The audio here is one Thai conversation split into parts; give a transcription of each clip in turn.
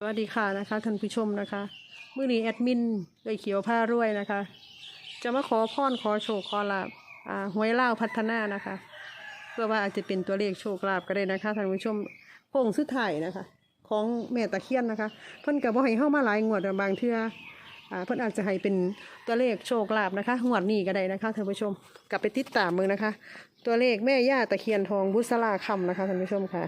สวัสดีค่ะนะคะท่านผู้ชมนะคะมื่อนี้แอดมินเลยเขียวผ้ารวยนะคะ จะมาขอพรขอโชคขอลาบอ่าหวยเล่าพัฒนานะคะ เพื่อว่าอาจจะเป็นตัวเลขโชคลาภก็ได้นะคะท่านผู้ชมโค้งสุดท้ายนะคะ ของแม่ตะเคียนนะคะเพิ่นกับว่าให้เข้ามาหลายงวดบางเทื่ออ่าเพิ่นอาจจะให้เป็นตัวเลขโชคลาภนะคะงวดนี้ก็ได้นะคะท่านผู้ชมกลับไปติดตามมือนะคะ ตัวเลขแม่ย่าตะเคียนทองบุษราคำนะคะท่านผู้ชมค่ะ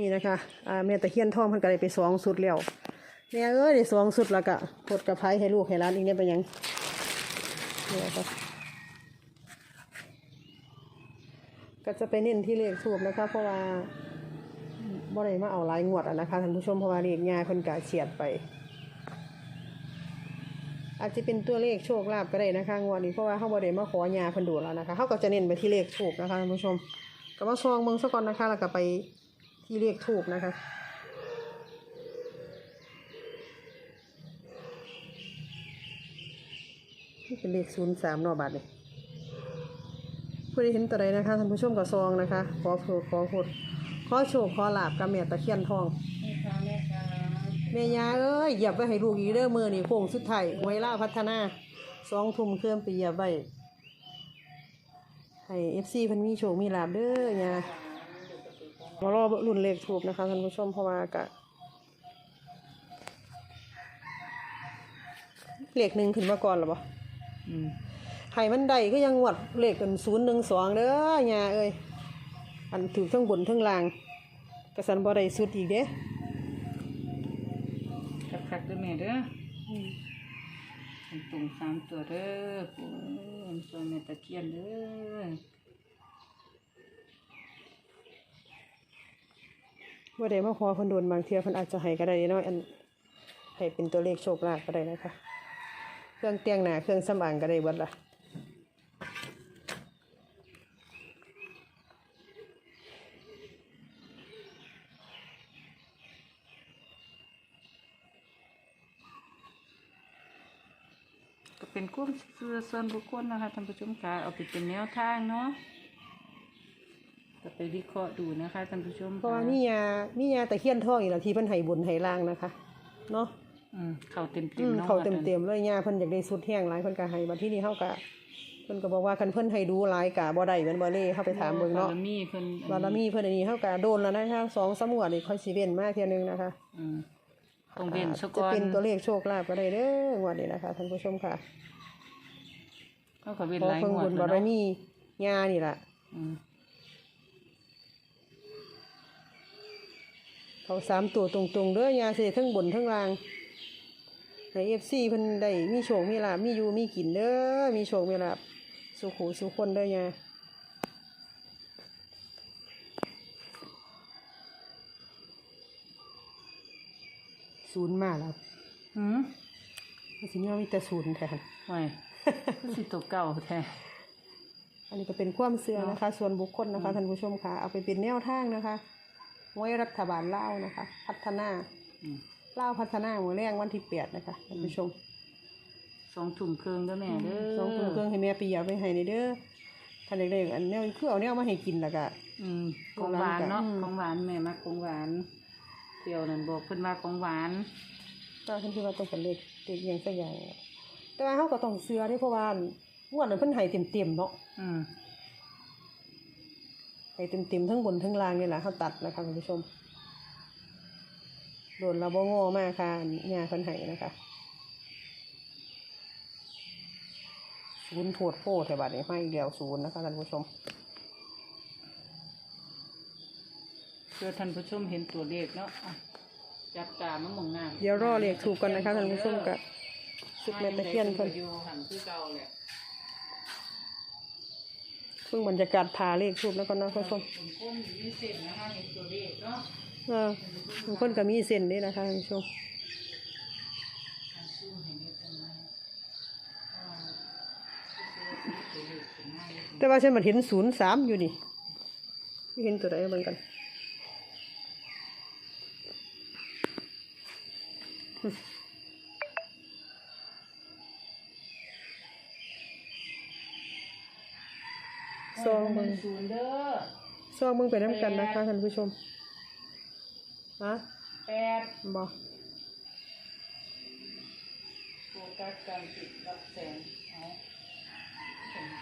นี่นะคะอ่าแม่ตะเคียนทองเพิ่นก็ได้ไปสองสุดแล้วแม่เอ้ยได้สองสุดแล้วก็พดกระไพให้ลูกให้ร้านอีกเนี่ยไปยังเนี่ยครับก็จะไปเน้นที่เลขทูบนะคะเพราะว่าบ่ได้มาเอาลายงวดอะนะคะท่านผู้ชมเพราะว่าเลขงาเพิ่นกะเฉียดไป อาจจะเป็นตัวเลขโชคลาภก็ได้นะคะงวดนี้เพราะว่าเขาบ่ได้มาขอยาเพิ่นดูแล้วนะคะเขาก็จะเน้นไปที่เลขถูกนะคะท่านผู้ชมก็มาซองเมืองซะก่อนนะคะแล้วก็ไป ที่เลขถูกนะคะ นี่เป็นเลขศูนย์สามนอบาทเลยผู้ใดเห็นตัวใดนะคะท่านผู้ชมก็ซองนะคะ ขอโชคขอโคดขอโชคขอลาบกับแม่ตะเคียนทองแม่ค้าแม่ค้าแม่ยาเอ้ยเหยียบไปให้ลูกอีกเด้อมือนี่โค้งสุดท้ายไว้ล่าพัฒนาสองทุ่มเคลื่อนไปเหยียบไว้ให้เอฟซีเพันมีโชคมีลาบเด้อยา มารอรุ่นเลขถูกนะคะท่านผู้ชมเพราะว่ากะเลขหนึ่งขึ้นมาก่อนหรอปะอืมให้มันได้ก็ยังหวัดเลขกันศูนย์หนึ่งสองเด้อยาเอ้ยอันถือทั้งบนทั้งล่างกระสันบ่ได้สุดอีกเด้คักคักๆเด้อแม่เด้ออตรงสามตัวเด้อปู่อันตัวแม่ตะเคียนเด้อ ว่าได้มาขอคนโดนบางเทียเพิ่นอาจจะให้ก็ได้เนาะอันให้เป็นตัวเลขโชคลาภก็ได้นะคะ เครื่องเตียงหนาเครื่องสำอางก็ได้เบิดละก็เป็นกุ้มเสื้อส่วนบุคคลนะคะท่านผู้ชมค่ะเอาไปเป็นแนวทางเนาะ ก็ไปวิเคราะห์ดูนะคะท่านผู้ชมเพราะว่ามียามียาตะเคียนทองอีกแล้วที่เพิ่นให้บุญให้ล่างนะคะ เนาะอืมเข้าเต็มอืเต็มมเนาะเขาเต็มๆเลยยาเพิ่นอยากได้สุดแห้งหลายเพิ่นก็ให้บัดที่นี่เฮาก็เพิ่นก็บอกว่าคันเพิ่นให้ดูหลายกะบ่ได้แม่นบ่เลยเฮาไปถามเบิ่งเนาะบารมีเพิ่นบารมีเพิ่นอันนี้เฮาก็โดนแล้วนะคะสองสามงวดนี่ค่อยสิเว้นมาเที่ยนึงนะคะ อืมต้องเว้นซะจะก่อนเป็นตัวเลขโชคลาภก็ได้เด้องวดนี้นะคะท่านผู้ชมค่ะเขาก็เว้นขอหลายเพิ่งงวบุดญแล้วบารเนาะมีญานี่ล่ะอืม เขาสามตัวตรงๆเด้อยาเสียทั้งบนทั้งล่างให้เอฟซีเพิ่นได้มีโชคมีลาบมีอยู่มีกินเด้อมีโชคมีลาบสุขหูสุขคนเด้อยาศูนย์มาแล้วอืมมันสิเนี่ยมีแต่ศูนย์แทนไว้คือสิตัวเก่าแท้อันนี้ก็เป็นความเสื่อนะคะ ส่วนบุคคลนะคะท่านผู้ชมค่ะ เอาไปเป็นแนวทางนะคะ ไว้รัฐบาลเล่าวนะคะ พัฒนาอืมเล่าวพัฒนาหมู่แรงวันที่แปดนะคะท่านผู้ชมสองถุงเครื่องเด้อแม่เด้อสองคนเครื่องให้แม่ปียาไปให้ในเด้อท่านเด็กๆอันเนี้ยคือเอาเนี้ยมาให้กินแล้วก็ อืมของหวานเนาะอืม ของหวานแม่มาของหวานเที่ยวนั่นบอกเพิ่นมาของหวานก็ท่านที่ว่าต้องเป็นเล็กเด็กอยังสักอย่าง แต่ว่าเขาก็ต้องเสือที่เพราะว่างวดนั้นเพิ่นให้เต็มๆเนาะ อืมให้ เต็มๆทั้งบนทั้งล่างนี่แหละเขาตัดนะคะท่านผู้ชมโดนเราบ่โง่มากค่ะเนี่ยเพิ่นให้นะคะศูนย์โพดโพดแต่บัดนี้ให้เดียวศูนย์นะคะท่านผู้ชมเพื่อท่านผู้ชมเห็นตัวเลขเนาะอะจับตามามองหน้าเดี๋ยวรอเลขถูกกันนะคะท่านผู้ชมกับสุดแม่ตะเคียนเพิ่เพิ่นนอยู่หันคือเก่าแหละ เพิ่งบรรยากาศพาเลขทูบแล้วก็นะคุณผู้ชมผมก้มอยู่ในเส้นนะคะเห็นตัวเลขเนาะเออบางคนก็มีเส้นด้วยนะคะคุณผู้ชมอ่ว่าเลขเป็นหน้าเลขแต่ว่าฉันมันเห็นศูนย์สามอยู่นี่เห็นตัวไหนเหมือนกัน ซองมึงศูนย์เด้อซองมึงไปน้ำกันนะคะท่านผู้ชมฮะแปดบ่โฟกัสการติดรับแสงเอาเห็นไหม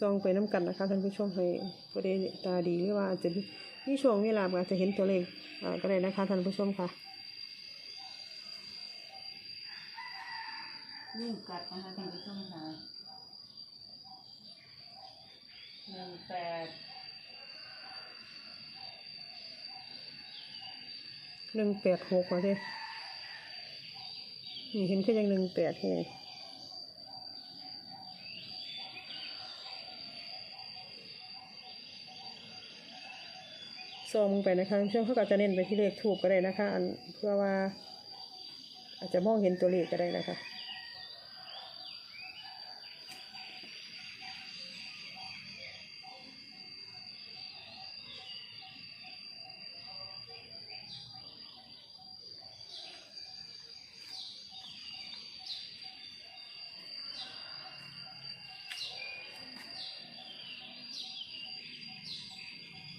ซองไปน้ำกันนะคะท่านผู้ชมให้ผู้ใดตาดีหรือว่าอาจจะมีช่วงเวลาอาจจะเห็นตัวเลขอ่าก็ได้นะคะท่านผู้ชมค่ะ ยุ่งกัดนะคะท่านผู้ชมค่ะหนึ่งแปดหนึ่งแปดหกว่าเด้นี่เห็นคือยังหนึ่งแปดที่นี่ซองไปนะคะช่วงเขาก็จะเน้นไปที่เลขถูกก็ได้นะคะ อันเพื่อว่า อาจจะมองเห็นตัวเลขก็ได้นะคะ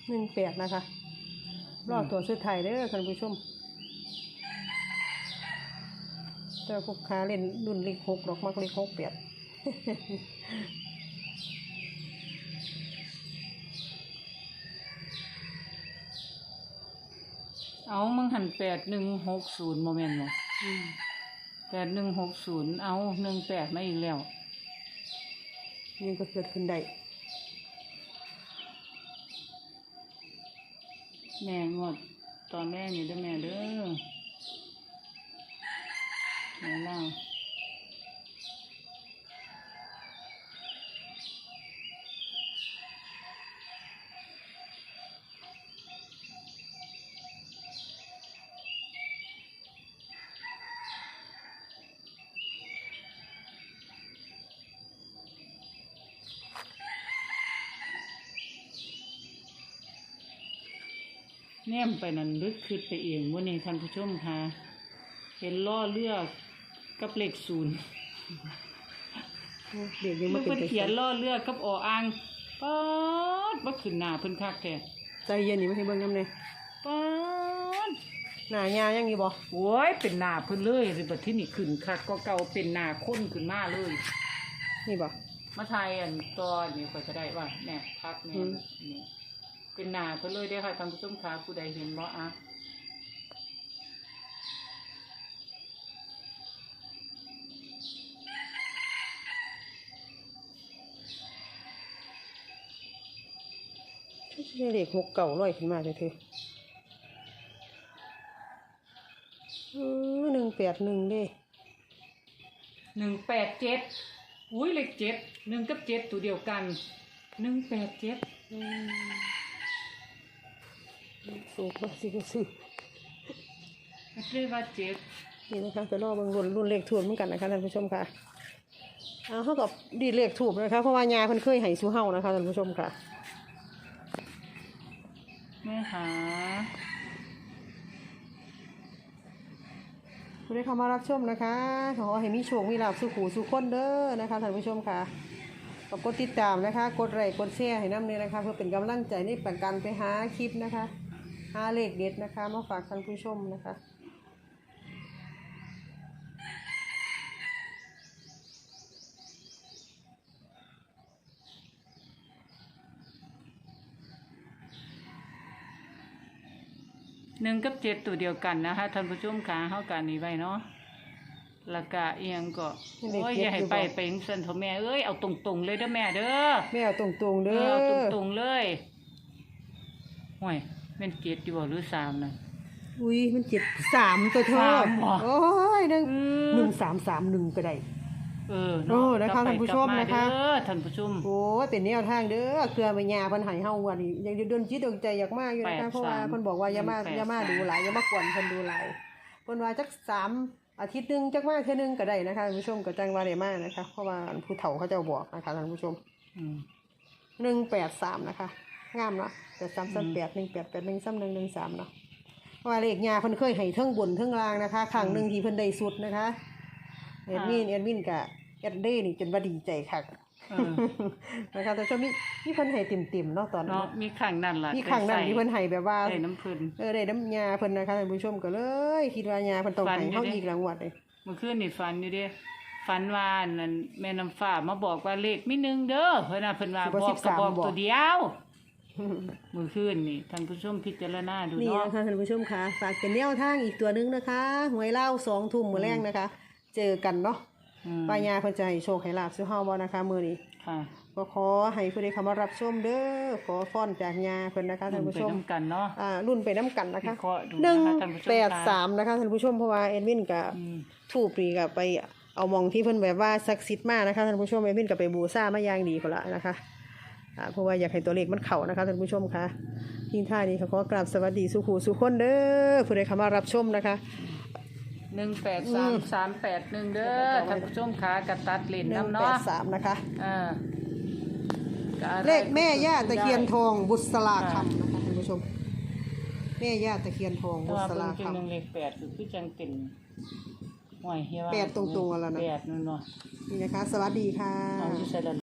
หนึ่งแปดนะคะรอตัวสุดท้ายเด้อท่านผู้ชมแต่พวกค้าเล่นรุ่นเล็กหกดอกมักเล็กหกแปดเอามึงหันแปดหนึ่งหกศูนย์โมเมนต์เลยแปดหนึ่งหกศูนย์เอาหนึ่งแปดมาอีกแล้วนี่ก็เกิดขึ้นได้ แม่งวดตอนแม่นี่เด้อแม่เด้อแม่เล่า แนมไปนั่นลึกขึ้นไปเองวันนี้ท่านผู้ชมค่ะ เห็นล้อเลือกกับเลขศูนย์เด็กยังมัมานเป็นเพิ่นเขียนล้อเลือกกับออ่างป๊อดบ่ขึ้นหน้าเพิ่นคักแท้ใจเย็นนี่ไม่ให้เบิ่งน้ำเนี่ยป๊อดหน้ายายังอยู่บ่โอ้ยเป็นหน้าเพิ่นเลยหรือบัดที่นี่ขึ้นคักก็เก่าเป็นหน้าคนขึ้นมาเลย นี่บ่ มาทายอันตอนนี้ก็จะได้ว่าแน่พักแน่อืมนี่ เป็นหน้าเพิ่นเลยเด้อค่ะท่านผู้ชมค่ะผู้ใดเห็นบ่อะใช่เลขหกเก่าร้อยขึ้นมาเลยเธออือหนึ่งแปดหนึ่งเด้หนึ่งแปดเจ็ดอุ้ยเลขเจ็ดหนึ่งกับเจ็ดตัวเดียวกันหนึ่งแปดเจ็ด อืม สูงมาสิก็ซื้อไม่ใช่ว่าเจ็ดนี่นะคะจะรอเบิ่งรุ่นรุ่นเลขถูกเหมือนกันนะคะท่านผู้ชมค่ะเอาเท่ากับดีเลขถูกนะคะ เพราะว่ายาเพิ่นเคยให้สู้เฮานะคะท่านผู้ชมค่ะแม่หาผู้ได้เข้ามารับชมนะคะ ขอให้มีโชคมีลาภสุขหูสุขคนเด้อนะคะท่านผู้ชมค่ะขอบกดติดตามนะคะ กดไลค์กดแชร์ให้น้ำเนี่ยนะคะ เพื่อเป็นกำลังใจในการไปหาคลิปนะคะ หาเลขเด็ดนะคะ มาฝากท่านผู้ชมนะคะหนึ่งกับเจ็ดตัวเดียวกันนะคะท่านผู้ชมขาเข้ากันนี้ไว้เนาะแล้วก็เอียงก็เลขโอ้ยเจ็ดอย่าให้อยู่ไปบ่เป็นเส้นเถอะแม่เอ้ยเอาตรงๆเลยเด้อแม่เด้อแม่เอาตรงๆเอเด้ออเอาตรงๆเลยห่วย เป็นเจ็ดอยู่บ่หรือสามนะ อุ้ยมันเจ็ดสามตัวเธอสามเหรอ โอ้ยหนึ่งอืมหนึ่งสามสามหนึ่งก็ได้ เออโอ้เนาะนะคะกลับไปท่านผู้ชมกลับนะคะเด้อท่านผู้ชม โอ้ยเป็นแนวทางเด้อเครือไปยาเพิ่นใหายเฮาวันนี้ยังเดินจิตดวงใจอยากมาอยู่นะแปคะดเพราะว่าสามเพิ่นบอกว่าอย่ามาแปดอย่ามาสาม ดูหลายอย่ามากวนเพิ่นดูหลายเพิ่นว่าจักสามอาทิตย์หนึงจักมาเทื่อนึงก็ได้นะคะท่านผู้ชมก็จังว่าได้มานะคะ เพราะว่าผู้เฒ่าเขาเจ้าบอกนะคะท่านผู้ชมอืม183นะคะงามเนาะ แต่3 3 8 1 8 8 1 3 1 1 3เนาะเพราะว่าเลขยาเพิ่นเคยให้เทั้งบนเทั้งล่างนะคะครั้งหนึงที่เพิ่นได้สุดนะคะแอดมินแอดมินก็แอดเด้นี่จนว่าดีใจคักเออนะคะแต่ช่วงนี้นี่เพิ่นให้ติ่มๆเนาะตอนนั้นเนาะมีขังนั่นล่ะนี่ครั้งนั้นที่เพิ่นให้แบบว่าได้น้ำเพิ่นเออได้น้ำยาเพิ่นนะคะท่านผู้ชมก็เลย คิดว่ายาเพิ่นต้องฝันให้อยู่เฮาเด้อีกหลังวัดเลยเมื่อคืนนี่ฝันอยู่เด้ฝันว่านั่นแม่น้ำฟ้ามาบอกว่าเลขมีหนึ่งเด้อเพิ่นน่ะเพิ่นว่าบอกก็บอกตัวเดียว มื้อคืนนี่ท่านผู้ชมพิจารณาดูนี่เนาะนะคะท่านผู้ชมค่ะฝากเป็นแนวทางอีกตัวหนึงนะคะหวยเล่าสองทุ่มมื้อแรงนะคะ เจอกันเนาะอืมป้ายาเพิ่นจะให้โชคให้ลาบสู่เฮาบ่นะคะมื้อนี้ค่ะก็ขอให้ผู้ใดเข้ามารับชมเด้อขอฟ้อนจากยาเพิ่นนะคะท่านผู้ชมไปน้ำกันเนาะ อ่ารุ่นไปน้ำกันนะคะวิเคราะห์ดูหนึ่งนะคะท่านผู้ชม แปดค่ะสามนะคะท่านผู้ชมเพราะว่าเอ็ดวินกับอืม ทูปนี่กับไปเอามองที่เพิ่นแบบว่าศักดิ์สิทธิ์มากนะคะท่านผู้ชมเอ็ดวินกับไปบูชามาอย่างดีคนละนะคะอ่า เพราะว่าอยากให้ตัวเลขมันเข้านะคะท่านผู้ชมคะทิ้งท้ายนี้ค่ะขอกราบสวัสดีสุขูสุขคนเด้อผู้ใดเข้ามารับชมนะคะหนึ่งแปดสามสามแปดหนึ่งเด้อท่านผู้ชมขากระตัดเลนหนึ่งน้ำแปเนาะดสามนะคะ อ่าก็อะไรเลขแม่ย่าตะเคียนทได้องบุษราคำนะคะท่านผู้ชม แม่ย่าตะเคียนทองแต่บุว่าษเพิ่รางเป็นคำหนึ่งเลขแปดคือจังเป็นห่วยเฮียว่าแปดตรงๆแล้วนะ แปดนั่นเนาะนี่นะคะ สวัสดีค่ะ เอาอยู่ใส่ละ